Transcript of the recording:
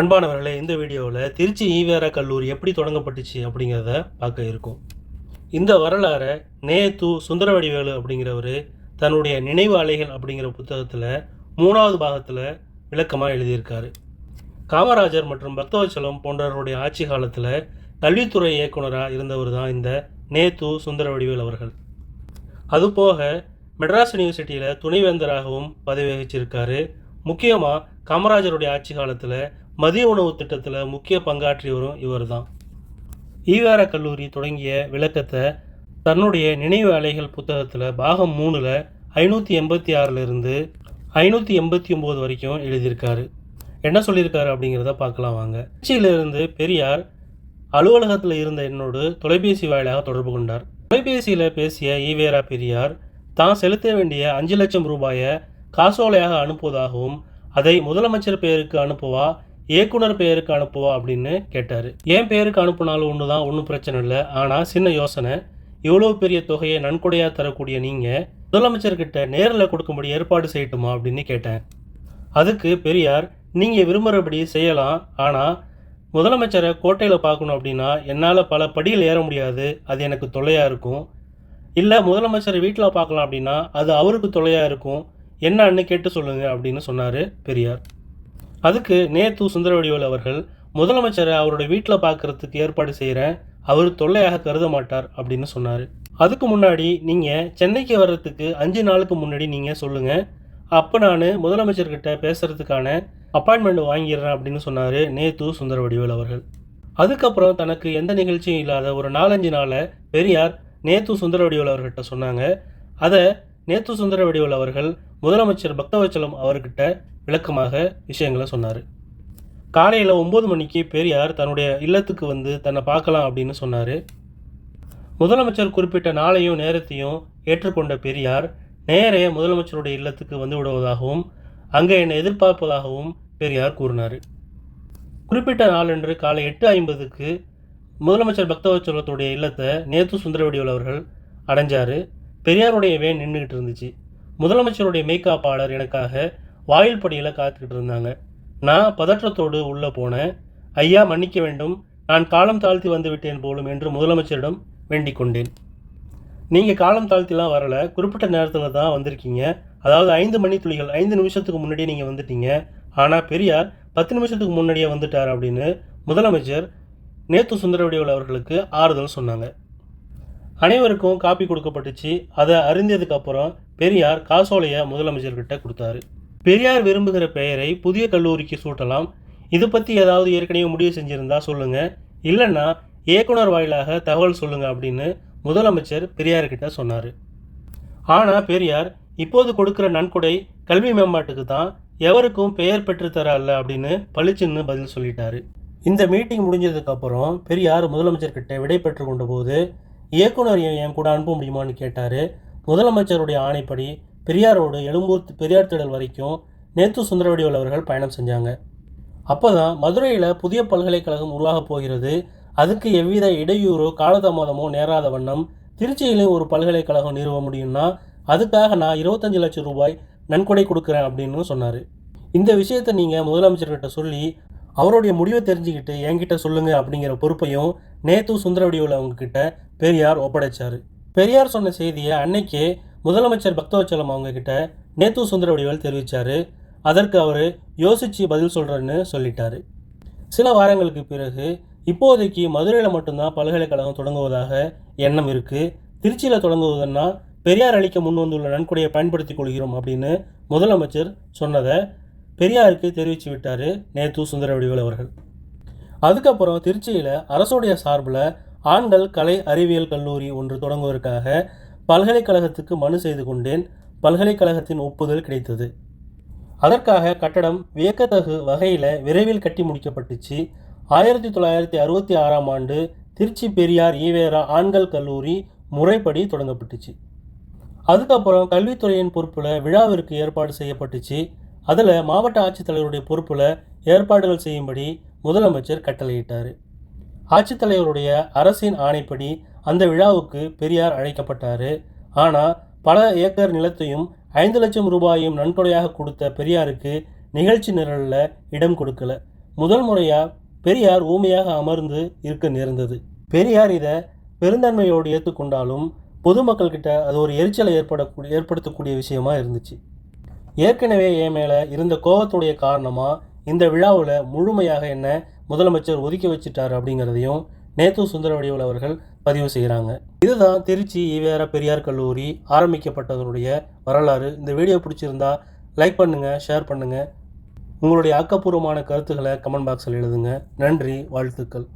அன்பானவர்களே இந்த வீடியோவில் திருச்சி ஈவேரா கல்லூரி எப்படி தொடங்கப்பட்டுச்சு அப்படிங்கிறத பார்க்க இருக்கும். இந்த வரலாறை நேத்து சுந்தரவடிவேலு அப்படிங்கிறவர் தன்னுடைய நினைவு அலைகள் அப்படிங்கிற புத்தகத்தில் மூணாவது பாகத்தில் விளக்கமாக எழுதியிருக்காரு. காமராஜர் மற்றும் பக்தவச்சலம் போன்றவருடைய ஆட்சி காலத்தில் கல்வித்துறை இயக்குனராக இருந்தவர் தான் இந்த நேத்து சுந்தரவடிவேல் அவர்கள். அதுபோக மெட்ராஸ் யூனிவர்சிட்டியில் துணைவேந்தராகவும் பதவி வகிச்சிருக்காரு. முக்கியமாக காமராஜருடைய ஆட்சி காலத்தில் மதிய உணவு திட்டத்தில் முக்கிய பங்காற்றியவரும் இவர் தான் ஈவேரா கல்லூரி தொடங்கிய விளக்கத்தை தன்னுடைய நினைவு அலைகள் புத்தகத்தில் பாகம் மூணில் ஐநூற்றி எண்பத்தி ஆறிலிருந்து ஐநூற்றி எண்பத்தி ஒம்பது வரைக்கும் எழுதியிருக்காரு. என்ன சொல்லியிருக்காரு அப்படிங்கிறத பார்க்கலாம் வாங்க. திருச்சியிலிருந்து பெரியார் அலுவலகத்தில் இருந்த என்னோடு தொலைபேசி வாயிலாக தொடர்பு கொண்டார். தொலைபேசியில் பேசிய ஈவேரா பெரியார் தான் செலுத்த வேண்டிய அஞ்சு லட்சம் ரூபாயை காசோலையாக அனுப்புவதாகவும் அதை முதலமைச்சர் பெயருக்கு அனுப்புவா இயக்குனர் பெயருக்கு அனுப்புவா அப்படின்னு கேட்டார். என் பெயருக்கு அனுப்புனாலும் ஒன்று தான் ஒன்றும் பிரச்சனை இல்லை. ஆனால் சின்ன யோசனை இவ்வளோ பெரிய தொகையை நன்கொடையாக தரக்கூடிய நீங்கள் முதலமைச்சர்கிட்ட நேரில் கொடுக்கும்படி ஏற்பாடு செய்யட்டுமா அப்படின்னு கேட்டேன். அதுக்கு பெரியார் நீங்கள் விரும்புகிறபடி செய்யலாம். ஆனால் முதலமைச்சரை கோட்டையில் பார்க்கணும் அப்படின்னா என்னால் பல படிகள் ஏற முடியாது. அது எனக்கு தொல்லையாக இருக்கும். இல்லை முதலமைச்சரை வீட்டில் பார்க்கலாம் அப்படின்னா அது அவருக்கு தொல்லையாக இருக்கும். என்னன்னு கேட்டு சொல்லுங்கள் அப்படின்னு சொன்னார் பெரியார். அதுக்கு நேத்து சுந்தரவடிவேல் அவர்கள் முதலமைச்சரை அவருடைய வீட்டில் பார்க்கறதுக்கு ஏற்பாடு செய்கிறேன் அவர் தொல்லையாக கருத மாட்டார் அப்படின்னு சொன்னார். அதுக்கு முன்னாடி நீங்கள் சென்னைக்கு வர்றதுக்கு அஞ்சு நாளுக்கு முன்னாடி நீங்கள் சொல்லுங்கள் அப்போ நான் முதலமைச்சர்கிட்ட பேசுகிறதுக்கான அப்பாயின்மெண்ட் வாங்கிடுறேன் அப்படின்னு சொன்னார் நேத்து சுந்தரவடிவேல் அவர்கள். அதுக்கப்புறம் தனக்கு எந்த நிகழ்ச்சியும் இல்லாத ஒரு நாலஞ்சு நாளை பெரியார் நேத்து சுந்தரவடிவேல் அவர்கிட்ட சொன்னாங்க. அதை நேத்து சுந்தரவடிவேல் அவர்கள் முதலமைச்சர் பக்தவச்சலம் அவர்கிட்ட விளக்கமாக விஷயங்களை சொன்னார். காலையில் ஒம்பது மணிக்கு பெரியார் தன்னுடைய இல்லத்துக்கு வந்து தன்னை பார்க்கலாம் அப்படின்னு சொன்னார். முதலமைச்சர் குறிப்பிட்ட நாளையும் நேரத்தையும் ஏற்றுக்கொண்ட பெரியார் நேரே முதலமைச்சருடைய இல்லத்துக்கு வந்து விடுவதாகவும் அங்கே என்னை எதிர்பார்ப்பதாகவும் பெரியார் கூறினார். குறிப்பிட்ட நாளன்று காலை எட்டு ஐம்பதுக்கு முதலமைச்சர் பக்தவச்சலத்துடைய இல்லத்தை நேத்து சுந்தரவடிவேல் அவர்கள் அடைஞ்சார். பெரியாருடைய வேன் நின்றுக்கிட்டு இருந்துச்சு. முதலமைச்சருடைய மேய்காப்பாளர் எனக்காக வாயில் படியில் காத்துக்கிட்டு இருந்தாங்க. நான் பதற்றத்தோடு உள்ளே போனேன். ஐயா மன்னிக்க வேண்டும். நான் காலம் தாழ்த்தி வந்து விட்டேன் போலும் என்று முதலமைச்சரிடம் வேண்டிக் கொண்டேன். நீங்கள் காலம் தாழ்த்திலாம் வரலை. குறிப்பிட்ட நேரத்தில் தான் வந்திருக்கீங்க. அதாவது ஐந்து மணி துளிகள் ஐந்து நிமிஷத்துக்கு முன்னாடியே நீங்கள் வந்துட்டீங்க. ஆனால் பெரியார் பத்து நிமிஷத்துக்கு முன்னாடியே வந்துட்டார் அப்படின்னு முதலமைச்சர் நேத்து சுந்தரவடிவேல் அவர்களுக்கு ஆறுதல் சொன்னாங்க. அனைவருக்கும் காப்பி கொடுக்கப்பட்டுச்சு. அதை அறிந்ததுக்கப்புறம் பெரியார் காசோலையை முதலமைச்சர்கிட்ட கொடுத்தாரு. பெரியார் விரும்புகிற பெயரை புதிய கல்லூரிக்கு சூட்டலாம். இது பற்றி ஏதாவது ஏற்கனவே முடிவு செஞ்சுருந்தா சொல்லுங்கள் இல்லைன்னா இயக்குனர் வாயிலாக தகவல் சொல்லுங்கள் அப்படின்னு முதலமைச்சர் பெரியார்கிட்ட சொன்னார். ஆனால் பெரியார் இப்போது கொடுக்குற நன்கொடை கல்வி மேம்பாட்டுக்கு தான் எவருக்கும் பெயர் பெற்றுத்தர அல்ல அப்படின்னு பளிச்சுன்னு பதில் சொல்லிட்டாரு. இந்த மீட்டிங் முடிஞ்சதுக்கப்புறம் பெரியார் முதலமைச்சர்கிட்ட விடை பெற்று கொண்ட போது இயக்குனர் என் கூட அனுப்ப முடியுமான்னு கேட்டார். முதலமைச்சருடைய ஆணைப்படி பெரியாரோடு எழும்பூர் பெரியார் திடல் வரைக்கும் நேத்து சுந்தரவடிவேல் அவர்கள் பயணம் செஞ்சாங்க. அப்போ தான் மதுரையில் புதிய பல்கலைக்கழகம் உருவாகப் போகிறது. அதுக்கு எவ்வித இடையூறோ காலதாமதமோ நேராத வண்ணம் திருச்சியிலையும் ஒரு பல்கலைக்கழகம் நிறுவ முடியும்னா அதுக்காக நான் இருபத்தஞ்சு லட்சம் ரூபாய் நன்கொடை கொடுக்குறேன் அப்படின்னு சொன்னார். இந்த விஷயத்தை நீங்கள் முதலமைச்சர்கிட்ட சொல்லி அவருடைய முடிவை தெரிஞ்சுக்கிட்டு என்கிட்ட சொல்லுங்க அப்படிங்கிற பொறுப்பையும் நேத்து சுந்தரவடிவில் அவங்கக்கிட்ட பெரியார் ஒப்படைச்சார். பெரியார் சொன்ன செய்தியை அன்னைக்கே முதலமைச்சர் பக்தவச்சலம் அவங்கக்கிட்ட நேத்து சுந்தர வடிவேல் தெரிவித்தார் அதற்கு அவர் யோசித்து பதில் சொல்கிறேன்னு சொல்லிட்டார். சில வாரங்களுக்கு பிறகு இப்போதைக்கு மதுரையில் மட்டும்தான் பல்கலைக்கழகம் தொடங்குவதாக எண்ணம் இருக்குது திருச்சியில் தொடங்குவதுன்னா பெரியார் அளிக்க முன் வந்துள்ள நன்கொடையை பயன்படுத்திக் கொள்கிறோம் அப்படின்னு முதலமைச்சர் சொன்னதை பெரியாருக்கு தெரிவித்து விட்டார் நேத்து சுந்தர வடிவேல் அவர்கள். அதுக்கப்புறம் திருச்சியில் அரசுடைய சார்பில் ஆண்கள் கலை அறிவியல் கல்லூரி ஒன்று தொடங்குவதற்காக பல்கலைக்கழகத்துக்கு மனு செய்து கொண்டேன். பல்கலைக்கழகத்தின் ஒப்புதல் கிடைத்தது. அதற்காக கட்டடம் வியக்கத்தகு வகையில் விரைவில் கட்டி முடிக்கப்பட்டுச்சு. ஆயிரத்தி தொள்ளாயிரத்தி அறுபத்தி ஆறாம் ஆண்டு திருச்சி பெரியார் ஈவேரா ஆண்கள் கல்லூரி முறைப்படி தொடங்கப்பட்டுச்சு. அதுக்கப்புறம் கல்வித்துறையின் பொறுப்பில் விழாவிற்கு ஏற்பாடு செய்யப்பட்டுச்சு. அதில் மாவட்ட ஆட்சித்தலைவருடைய பொறுப்பில் ஏற்பாடுகள் செய்யும்படி முதலமைச்சர் கட்டளையிட்டார். ஆட்சித்தலைவருடைய அரசின் ஆணைப்படி அந்த விழாவுக்கு பெரியார் அழைக்கப்பட்டார். ஆனால் பல ஏக்கர் நிலத்தையும் ஐந்து லட்சம் ரூபாயும் நன்கொடையாக கொடுத்த பெரியாருக்கு நிகழ்ச்சி நிரலில் இடம் கொடுக்கல. முதல் முறையாக பெரியார் ஊமையாக அமர்ந்து இருக்க நேர்ந்தது. பெரியார் இதை பெருந்தன்மையோடு ஏற்றுக்கொண்டாலும் பொதுமக்கள்கிட்ட அது ஒரு எரிச்சலை ஏற்படக்கூடிய ஏற்படுத்தக்கூடிய விஷயமா இருந்துச்சு. ஏற்கனவே என் மேலே இருந்த கோபத்துடைய காரணமாக இந்த விழாவில் முழுமையாக என்ன முதலமைச்சர் ஒதுக்கி வச்சிட்டார் அப்படிங்கிறதையும் நேத்து சுந்தரவடிவல் அவர்கள் பதிவு செய்கிறாங்க இதுதான் திருச்சி ஈவேர பெரியார் கல்லூரி ஆரம்பிக்கப்பட்டதனுடைய வரலாறு. இந்த வீடியோ பிடிச்சிருந்தா லைக் பண்ணுங்கள் ஷேர் பண்ணுங்கள் உங்களுடைய ஆக்கப்பூர்வமான கருத்துக்களை கமெண்ட் பாக்ஸில் எழுதுங்க. நன்றி வாழ்த்துக்கள்.